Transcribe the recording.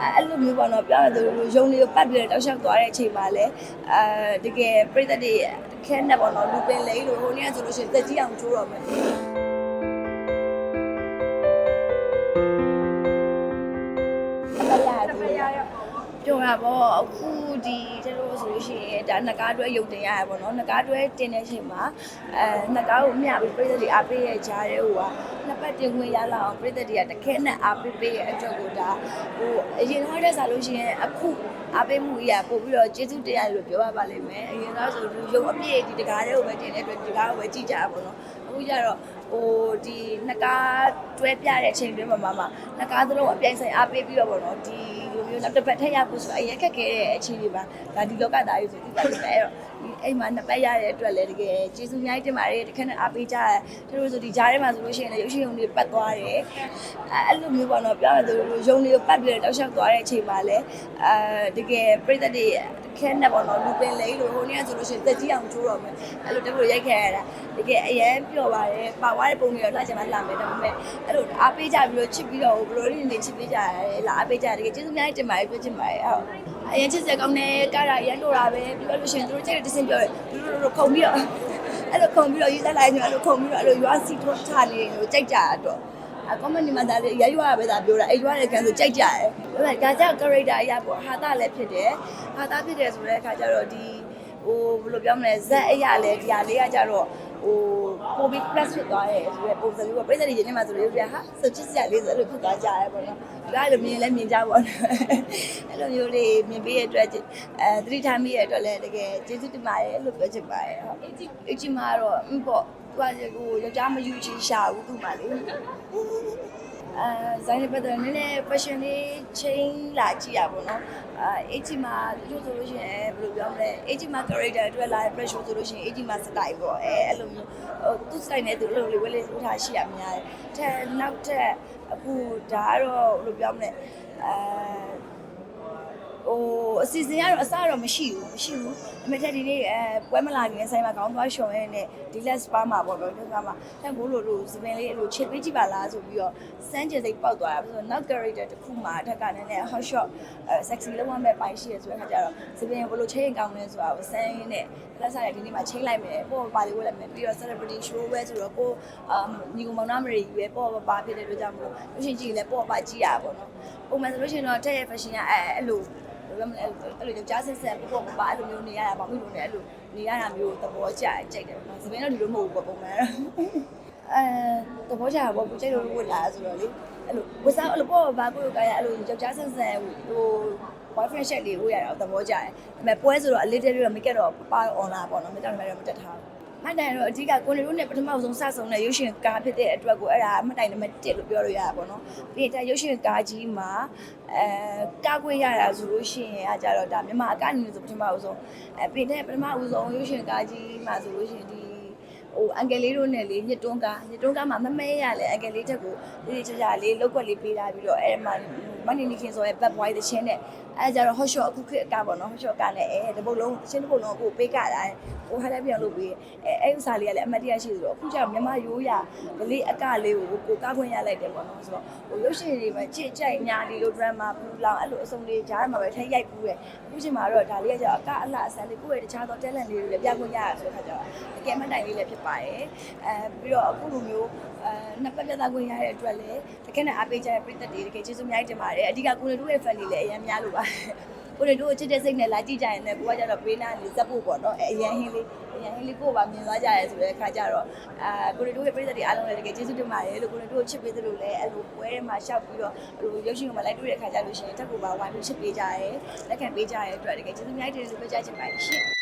အဲ့လိုမျိုးပေါ့နော်ပြောရသူရုံလေးကိုပတ်ပြီးတော့တောက်လျှောက်သွားတဲ့အချိန်မှာလည်းအဲတကယ်ပြိသက်တွေခဲနဲ့ပေါ့နော်လူပင်လေးလို့ဟိုနေ့ကဆိုလို့ရှိရင်တက်ကြီးအောင်ကျိုးတော့မယ် ပြောတာပေါ့အခုဒီကျတော့ဆိုလို့ရှိရင်ဒါနှစ်ကားတွဲရုပ်တင်ရရပေါ့နော်နှစ်ကားတွဲတင်တဲ့အချိန်မှာအဲနှစ်ကားကိုမျှပြီးပြည်သက်တွေအားပေးရကြားတဲ့ဟိုကနှစ်ပတ်တင်ခွင့်ရလာအောင်ပြည်သက်တွေကတခဲနဲ့အားပေးပေးရဲ့အတွက်ကိုဒါဟိုအရင်တော့တဲ့စားလို့ရှိရင်အခုအားပေးမှုကြီးကပို့ပြီးတော့ကျေးဇူးတင်ရတယ်လို့ပြောရပါလိမ့်မယ်အရင်တော့ဆိုရုပ်အပြည့်ဒီတကားတွေကိုပဲတင်တဲ့အတွက်ဒီကားကိုပဲကြည့်ကြရပါတော့အခုကျတော့ဟိုဒီနှစ်ကားတွဲပြတဲ့အချိန်တွင်းမှာမှာနှစ်ကားသလုံးအပြိုင်ဆိုင်အားပေးပြီးတော့ပေါ့နော်ဒီ လိုမျိုးနောက်တစ်ပတ်ထက်ရဖို့ဆိုအရင်ခက်ခဲတဲ့အချိန်တွေပါဒါဒီလောကသားကြီးဆိုဒီပါလိမ့်မယ်အဲ့တော့ဒီအိမ်မှာနှစ်ပတ်ရတဲ့အတွက်လည်းတကယ်ကျေးဇူးအများကြီးတင်ပါတယ်တခါနဲ့အားပေးကြတယ်သူတို့ဆိုဒီကြားထဲမှာဆိုလို့ရှိရင်လည်းရုပ်ရှင်ရုံတွေပတ်သွားတယ်အဲအဲ့လိုမျိုးပေါ့နော်ပြောရသူရုံတွေကိုပတ်ပြီးတော့တောက်လျှောက်သွားတဲ့အချိန်မှာလည်းအဲတကယ်ပြိသက်တွေခဲနဲ့ပေါ့နော်လူပင်လေးလို့ဟိုနေ့ကဆိုလို့ရှိရင်တက်ကြီးအောင်ကျိုးတော့မယ်အဲ့လိုတကူရိုက်ခဲ့ရတာတကယ်အရင်ပျော်ပါတယ်ပါသွားတဲ့ပုံတွေတော့လှချင်မှလှမယ်ဒါပေမဲ့အဲ့လိုအားပေးကြပြီးတော့ချစ်ပြီးတော့ဘလိုလေးနေချစ်ပေးကြရတယ်လားအားပေးကြတယ်တကယ်ကျေးဇူးများတင်ပါတယ်ပြောချင်ပါတယ်ဟုတ်အရင်ချစ်စက်ကောင်းတဲ့ကားရရန်လို့တာပဲပြီးတော့လို့ရှိရင်သူတို့ကြိုက်တဲ့တစင်ပြောတယ်သူတို့တို့ခုံပြီးတော့အဲ့လိုခုံပြီးတော့ရေးသက်လိုက်ညအဲ့လိုခုံပြီးတော့အဲ့လိုရွာစီထိုးချနေတယ်လို့ကြိုက်ကြတာတော့အကွန်မနီမှာဒါလေးရရွာပဲဒါပြောတာအဲ့ရွာတဲ့ကန်ဆိုကြိုက်ကြတယ်ဒါပေမဲ့ဒါကြောင့် character အရာပေါ့ဟာတာလည်းဖြစ်တယ်ဟာတာဖြစ်တယ်ဆိုတဲ့အခါကျတော့ဒီဟိုဘယ်လိုပြောမလဲဇက်အရာလည်းဒီဟာလေးကကြတော့ ဟိုပိုပြီး plus ဖြစ်သွားတယ်ဆိုတဲ့ပုံစံမျိုးပေါ့ပြည်သက်တွေရင်းနေမှာဆိုလို့ပြဟာဆိုချစ်စရာလေးဆိုအဲ့လိုဖြစ်သွားကြရဲပေါ့နော်ဒီကလိုမြင်လဲမြင်ကြပါတော့အဲ့လိုမျိုးလေးမြင်ပေးရတဲ့အတွက်အဲသတိထားမိရတဲ့အတွက်လည်းတကယ်ကျေးဇူးတင်ပါတယ်လို့ပြောချင်ပါတယ်ဟုတ်အကြီးမှာတော့အင်းပေါ့သူကကိုယောက်ျားမယူချင်ရှာဘူးသူ့မှာလေ အဲဇိုင်းပတ်တယ်နည်းနည်း fashion လေး change လာကြည့်ရပါတော့။အဲအကြီးမှာတို့ဆိုလို့ရှိရင်ဘယ်လိုပြောမလဲ။အကြီးမှာ character အတွက်လာ pressure ဆိုလို့ရှိရင်အကြီးမှာ style ပေါ့။အဲအဲ့လိုမျိုးဟိုသူ style နဲ့သူအဲ့လိုလေးဝဲလေးစူးထားရှိရများတယ်။တဲ့နောက်ထပ်အခုဒါကတော့ဘယ်လိုပြောမလဲ။အဲ ဟိုအစီအစဉ်ကတော့အစတော့မရှိဘူးမရှိဘူးအမေထက်ဒီနေ့အဲပွဲမလာခင်ဆိုင်မှာခေါင်းသွားရှုံရဲနဲ့ဒီလက်စပါမှာပေါ့နော်ဒီကမှာတန်ကိုလိုလိုစပင်လေးအဲ့လိုချစ်ပေးကြည့်ပါလားဆိုပြီးတော့စမ်းကြစိတ်ပေါက်သွားတာဆိုတော့နောက် character တစ်ခုမှာအထက်ကနည်းနည်း hot shot အဲ sexy လောက်ရမဲ့ပိုင်းရှိရဆိုတဲ့ခါကျတော့စပင်ဘယ်လိုချိန်ကောင်းလဲဆိုတာကိုစမ်းရင်းနဲ့လက်စားရဒီနေ့မှာချိန်လိုက်မယ်ပေါ့ပါလေးဝက်လိုက်မယ်ပြီးတော့ celebrity show ပဲဆိုတော့ကိုအမ်ညီကောင်မောင်နှမတွေကြီးပဲပေါ့ပါဖြစ်တဲ့အတွက်ကြောင့်မလို့လူရှင်ကြီးလည်းပေါ့ပါကြည့်ရပါပေါ့နော်ပုံမှန်ဆိုလို့ရှိရင်တော့တဲ့ရဲ့ fashion ကအဲအဲ့လို ဘယ်လိုလဲအဲ့လိုကြားဆက်ဆက်ပူပေါ်ပါအဲ့လိုမျိုးနေရတာဘာဖြစ်လို့လဲအဲ့လိုနေရတာမျိုးသဘောကျကြိုက်တယ်ပေါ့စပင်းတော့ဒီလိုမဟုတ်ဘူးပေါ့ပုံမှန်အဲသဘောကျတာပေါ့ကိုကြိုက်လို့ဝတ်လာဆိုတော့လေအဲ့လိုဝတ်စားအဲ့လိုပေါ့ဘာကိုကရအဲ့လိုယောက်ျားဆက်ဆက်ဟို boyfriend shit လေးဝတ်ရတာသဘောကျတယ်ဒါပေမဲ့ပွဲဆိုတော့အလေးတည်းတော့ make up တော့ပါ online ပေါ့နော်မတောင်းလည်းမတက်ထားဘူး မှတ်တိုင်တော့အဓိကကိုနေတို့နဲ့ပထမဆုံးစဆုံတဲ့ရုပ်ရှင်ကားဖြစ်တဲ့အတွက်ကိုအဲ့ဒါမှတ်တိုင်နံပါတ်1လို့ပြောလို့ရတာပေါ့နော်ပြီးရင်ဒါရုပ်ရှင်ကားကြီးမှာအဲကားခွေးရတာဆိုလို့ရှိရင်အကြတော့ဒါမြန်မာအကအနေနဲ့ဆိုပထမဆုံးအဲပြီးတဲ့ပထမဦးဆုံးရုပ်ရှင်ကားကြီးမှာဆိုလို့ရှိရင်ဒီဟိုအန်ကယ်လေးတို့နဲ့လေညစ်တွန်းကားညစ်တွန်းကားမှာမမဲရလဲအန်ကယ်လေးတက်ကိုလေးချာချာလေးလောက်ွက်လေးပေးထားပြီးတော့အဲ့မှာမနီနီခင်ဆိုရဲ့ bad boy သချင်းနဲ့ အဲကြတော့ hot shot အခုခေတ်အကပေါ့နော် hot shot ကလည်းအဲတပုတ်လုံးသချင်းတစ်ပုတ်လုံးကိုပေးကြတာဟို highlight ပြောင်းလုပ်ပြီးအဲအဲ့ဥစားလေးကလည်းအမတ်တရရှိဆိုတော့အခုကျမြန်မာရိုးရကလေးအကလေးကိုကိုကားခွင့်ရလိုက်တယ်ပေါ့နော်ဆိုတော့ဟိုရုပ်ရှင်တွေမှာချစ်ကြိုက်ညာဒီလို drama ပူလောင်အဲ့လိုအစုံလေးကြားမှာပဲထိုက်ရိုက်ဘူးရဲ့အခုချိန်မှာတော့ဒါလေးကကျတော့အကအလှအဆန်းလေးကိုယ့်ရဲ့တခြားသော talent လေးတွေလည်းပြခွင့်ရရဆိုတဲ့ခါကျတော့တကယ်မှတ်တိုင်လေးလည်းဖြစ်ပါတယ်အဲပြီးတော့အခုလိုမျိုးအဲနှစ်ပတ်ပြသခွင့်ရတဲ့အတွက်လည်းတကယ်နဲ့အားပေးကြတဲ့ပြည်သက်တွေတကယ်ကျေးဇူးအများကြီးတင်ပါတယ်အဓိကကိုနေတို့ရဲ့ fan တွေလည်းအရင်များလို့ပါကိုနေတို့ချစ်တဲ့စိတ်နဲ့လာကြည့်ကြရင်လည်းကိုကကျတော့ပေးနာနေစပ်ဖို့ပေါ့နော်အဲအရင်ဟင်းလေးအရင်ဟင်းလေးကိုပါမြင်သွားကြရဲဆိုတဲ့အခါကျတော့အာကိုနေတို့ရဲ့ပြည်သက်တွေအားလုံးလည်းတကယ်ကျေးဇူးတင်ပါတယ်လို့ကိုနေတို့ချစ်ပေးသလိုလည်းအဲ့လိုပွဲထဲမှာရှောက်ပြီးတော့အဲ့လိုရုပ်ရှင်ကမှလိုက်တွေ့တဲ့အခါကျလို့ရှိရင်တက်ကိုပါဝိုင်းပြီးချစ်ပေးကြရဲလက်ခံပေးကြရဲအတွက်တကယ်ကျေးဇူးအများကြီးတင်လို့ပြောကြချင်ပါတယ်ရှင်